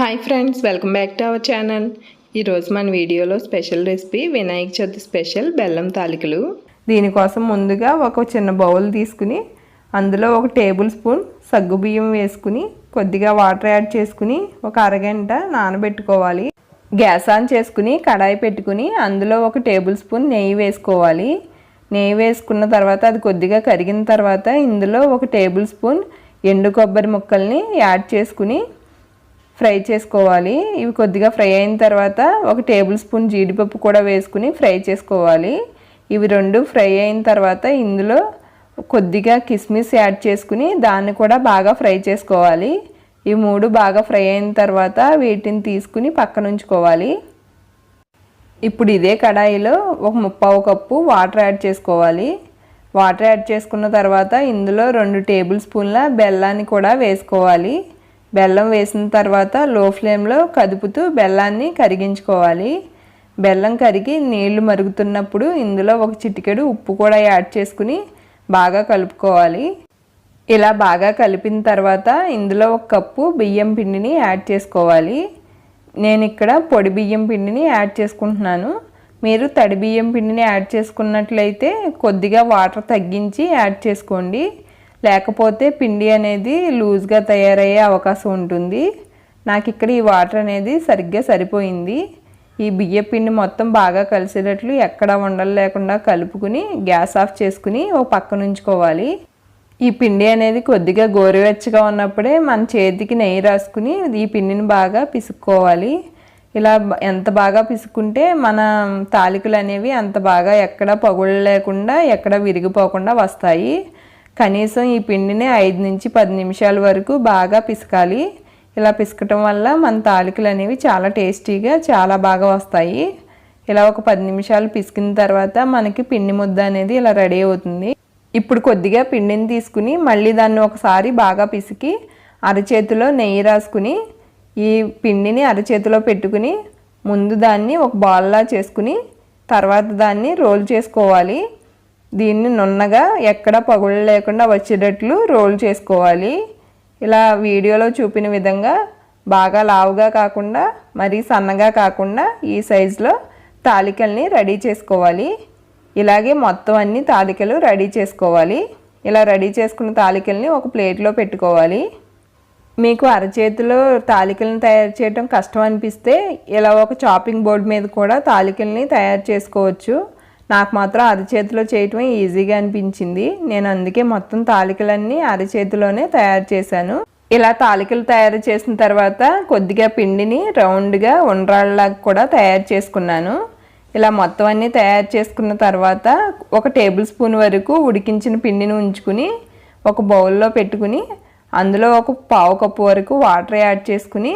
Hi friends welcome back to our channel ఈరోజు మన వీడియోలో special recipe Vinayaka Chavithi special బెల్లం తాలికలు. దీనికోసం ముందుగా ఒక చిన్న బౌల్ తీసుకుని అందులో ఒక టేబుల్ స్పూన్ సగ్గుబియ్యం వేసుకుని కొద్దిగా వాటర్ యాడ్ చేసుకుని ఒక అరగంట నానబెట్టుకోవాలి. గ్యాస్ ఆన్ చేసుకుని కడాయి పెట్టుకుని అందులో ఒక టేబుల్ స్పూన్ నెయ్యి వేసుకోవాలి. నెయ్యి వేసుకున్న తర్వాత అది కొద్దిగా కరిగిన తర్వాత ఇందులో ఒక టేబుల్ స్పూన్ ఎండు కొబ్బరి ముక్కల్ని యాడ్ చేసుకుని ఫ్రై చేసుకోవాలి. ఇవి కొద్దిగా ఫ్రై అయిన తర్వాత ఒక టేబుల్ స్పూన్ జీడిపప్పు కూడా వేసుకుని ఫ్రై చేసుకోవాలి. ఇవి రెండు ఫ్రై అయిన తర్వాత ఇందులో కొద్దిగా కిస్మిస్ యాడ్ చేసుకుని దాన్ని కూడా బాగా ఫ్రై చేసుకోవాలి. ఈ మూడు బాగా ఫ్రై అయిన తర్వాత వీటిని తీసుకుని పక్కన ఉంచుకోవాలి. ఇప్పుడు ఇదే కడాయిలో ఒక ముప్పావు కప్పు వాటర్ యాడ్ చేసుకోవాలి. వాటర్ యాడ్ చేసుకున్న తర్వాత ఇందులో రెండు టేబుల్ స్పూన్ల బెల్లాన్ని కూడా వేసుకోవాలి. బెల్లం వేసిన తర్వాత లో ఫ్లేమ్లో కదుపుతూ బెల్లాన్ని కరిగించుకోవాలి. బెల్లం కరిగి నీళ్ళు మరుగుతున్నప్పుడు ఇందులో ఒక చిటికెడు ఉప్పు కూడా యాడ్ చేసుకుని బాగా కలుపుకోవాలి. ఇలా బాగా కలిపిన తర్వాత ఇందులో ఒక కప్పు బియ్యం పిండిని యాడ్ చేసుకోవాలి. నేను ఇక్కడ పొడి బియ్యం పిండిని యాడ్ చేసుకుంటున్నాను. మీరు తడి బియ్యం పిండిని యాడ్ చేసుకున్నట్లయితే కొద్దిగా వాటర్ తగ్గించి యాడ్ చేసుకోండి. లేకపోతే పిండి అనేది లూజ్గా తయారయ్యే అవకాశం ఉంటుంది. నాకు ఇక్కడ ఈ వాటర్ అనేది సరిగ్గా సరిపోయింది. ఈ బియ్య పిండి మొత్తం బాగా కలిసేటట్లు ఎక్కడ ఉండలు లేకుండా కలుపుకుని గ్యాస్ ఆఫ్ చేసుకుని ఓ పక్కన ఉంచుకోవాలి ఈ పిండి అనేది కొద్దిగా గోరువెచ్చగా ఉన్నప్పుడే మన చేతికి నెయ్యి రాసుకుని ఈ పిండిని బాగా పిసుక్కోవాలి. ఇలా ఎంత బాగా పిసుక్కుంటే మన తాలికలు అనేవి అంత బాగా ఎక్కడ పగుళ్ళు లేకుండా ఎక్కడ విరిగిపోకుండా వస్తాయి. కనీసం ఈ పిండిని ఐదు నుంచి పది నిమిషాల వరకు బాగా పిసకాలి. ఇలా పిసకటం వల్ల మన తాలికలు అనేవి చాలా టేస్టీగా చాలా బాగా వస్తాయి. ఇలా ఒక పది నిమిషాలు పిసికిన తర్వాత మనకి పిండి ముద్ద అనేది ఇలా రెడీ అవుతుంది. ఇప్పుడు కొద్దిగా పిండిని తీసుకుని మళ్ళీ దాన్ని ఒకసారి బాగా పిసికి అరచేతిలో నెయ్యి రాసుకుని ఈ పిండిని అరచేతిలో పెట్టుకుని ముందు దాన్ని ఒక బాల్లా చేసుకుని తర్వాత దాన్ని రోల్ చేసుకోవాలి. దీన్ని నున్నగా ఎక్కడ పగుళ్ళు లేకుండా వచ్చేటట్లు రోల్ చేసుకోవాలి. ఇలా వీడియోలో చూపిన విధంగా బాగా లావుగా కాకుండా మరీ సన్నగా కాకుండా ఈ సైజులో తాలికల్ని రెడీ చేసుకోవాలి. ఇలాగే మొత్తం అన్ని తాలికలు రెడీ చేసుకోవాలి. ఇలా రెడీ చేసుకున్న తాలికల్ని ఒక ప్లేట్లో పెట్టుకోవాలి. మీకు అరచేతిలో తాలికలను తయారు చేయడం కష్టం అనిపిస్తే ఇలా ఒక చాపింగ్ బోర్డు మీద కూడా తాలికల్ని తయారు చేసుకోవచ్చు. నాకు మాత్రం అరచేతిలో చేయటమే ఈజీగా అనిపించింది. నేను అందుకే మొత్తం తాలికలన్నీ అరచేతిలోనే తయారు చేశాను. ఇలా తాలికలు తయారు చేసిన తర్వాత కొద్దిగా పిండిని రౌండ్గా ఉండ్రాళ్ళలాగా కూడా తయారు చేసుకున్నాను. ఇలా మొత్తం అన్నీ తయారు చేసుకున్న తర్వాత ఒక టేబుల్ స్పూన్ వరకు ఉడికించిన పిండిని ఉంచుకుని ఒక బౌల్లో పెట్టుకుని అందులో ఒక పావు కప్పు వరకు వాటర్ యాడ్ చేసుకుని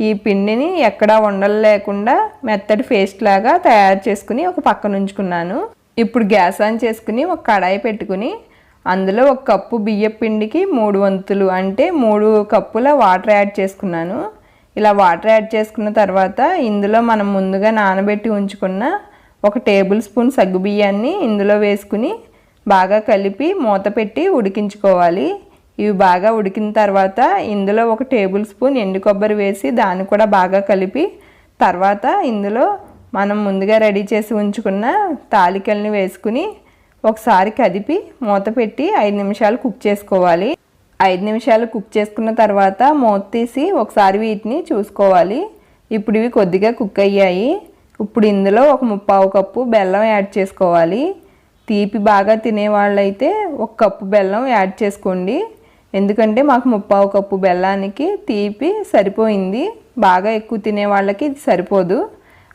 ఈ పిండిని ఎక్కడా ఉండలు లేకుండా మెత్తటి పేస్ట్ లాగా తయారు చేసుకుని ఒక పక్కన ఉంచుకున్నాను. ఇప్పుడు గ్యాస్ ఆన్ చేసుకుని ఒక కడాయి పెట్టుకుని అందులో ఒక కప్పు బియ్య పిండికి మూడు వంతులు అంటే మూడు కప్పుల వాటర్ యాడ్ చేసుకున్నాను. ఇలా వాటర్ యాడ్ చేసుకున్న తర్వాత ఇందులో మనం ముందుగా నానబెట్టి ఉంచుకున్న ఒక టేబుల్ స్పూన్ సగ్గు బియ్యాన్ని ఇందులో వేసుకుని బాగా కలిపి మూత పెట్టి ఉడికించుకోవాలి. ఇవి బాగా ఉడికిన తర్వాత ఇందులో ఒక టేబుల్ స్పూన్ ఎండు కొబ్బరి వేసి దాన్ని కూడా బాగా కలిపి తర్వాత ఇందులో మనం ముందుగా రెడీ చేసి ఉంచుకున్న తాలికల్ని వేసుకుని ఒకసారి కదిపి మూత పెట్టి ఐదు నిమిషాలు కుక్ చేసుకోవాలి. ఐదు నిమిషాలు కుక్ చేసుకున్న తర్వాత మూత తీసి ఒకసారి వీటిని చూసుకోవాలి. ఇప్పుడు ఇవి కొద్దిగా కుక్ అయ్యాయి. ఇప్పుడు ఇందులో ఒక ముప్పావు కప్పు బెల్లం యాడ్ చేసుకోవాలి. తీపి బాగా తినేవాళ్ళైతే ఒక కప్పు బెల్లం యాడ్ చేసుకోండి. ఎందుకంటే మాకు ముప్పావు కప్పు బెల్లానికి తీపి సరిపోయింది. బాగా ఎక్కువ తినే వాళ్ళకి ఇది సరిపోదు.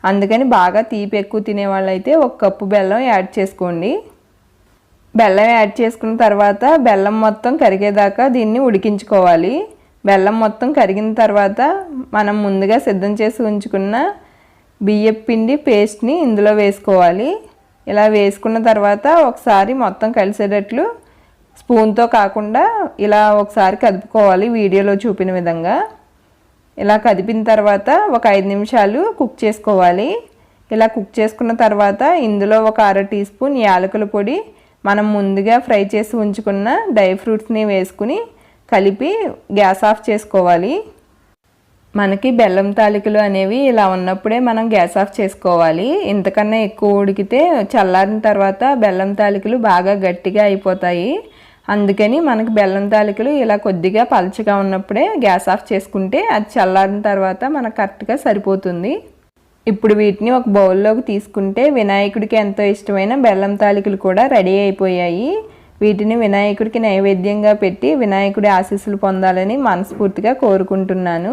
అందుకని బాగా తీపి ఎక్కువ తినే వాళ్ళైతే ఒక కప్పు బెల్లం యాడ్ చేసుకోండి. బెల్లం యాడ్ చేసుకున్న తర్వాత బెల్లం మొత్తం కరిగేదాకా దీన్ని ఉడికించుకోవాలి. బెల్లం మొత్తం కరిగిన తర్వాత మనం ముందుగా సిద్ధం చేసి ఉంచుకున్న బియ్యం పిండి పేస్ట్ని ఇందులో వేసుకోవాలి. ఇలా వేసుకున్న తర్వాత ఒకసారి మొత్తం కలిసేటట్లు స్పూన్తో కాకుండా ఇలా ఒకసారి కదుపుకోవాలి వీడియోలో చూపిన విధంగా. ఇలా కదిపిన తర్వాత ఒక ఐదు నిమిషాలు కుక్ చేసుకోవాలి. ఇలా కుక్ చేసుకున్న తర్వాత ఇందులో ఒక అర టీ స్పూన్ యాలకుల పొడి మనం ముందుగా ఫ్రై చేసి ఉంచుకున్న డ్రై ఫ్రూట్స్ని వేసుకుని కలిపి గ్యాస్ ఆఫ్ చేసుకోవాలి. మనకి బెల్లం తాలికలు అనేవి ఇలా ఉన్నప్పుడే మనం గ్యాస్ ఆఫ్ చేసుకోవాలి. ఇంతకన్నా ఎక్కువ ఉడికితే చల్లారిన తర్వాత బెల్లం తాలికలు బాగా గట్టిగా అయిపోతాయి. అందుకని మనకు బెల్లం తాలికలు ఇలా కొద్దిగా పలచగా ఉన్నప్పుడే గ్యాస్ ఆఫ్ చేసుకుంటే అది చల్లారిన తర్వాత మనకు కరెక్ట్గా సరిపోతుంది. ఇప్పుడు వీటిని ఒక బౌల్లోకి తీసుకుంటే వినాయకుడికి ఎంతో ఇష్టమైన బెల్లం తాలికలు కూడా రెడీ అయిపోయాయి. వీటిని వినాయకుడికి నైవేద్యంగా పెట్టి వినాయకుడి ఆశీస్సులు పొందాలని మనస్ఫూర్తిగా కోరుకుంటున్నాను.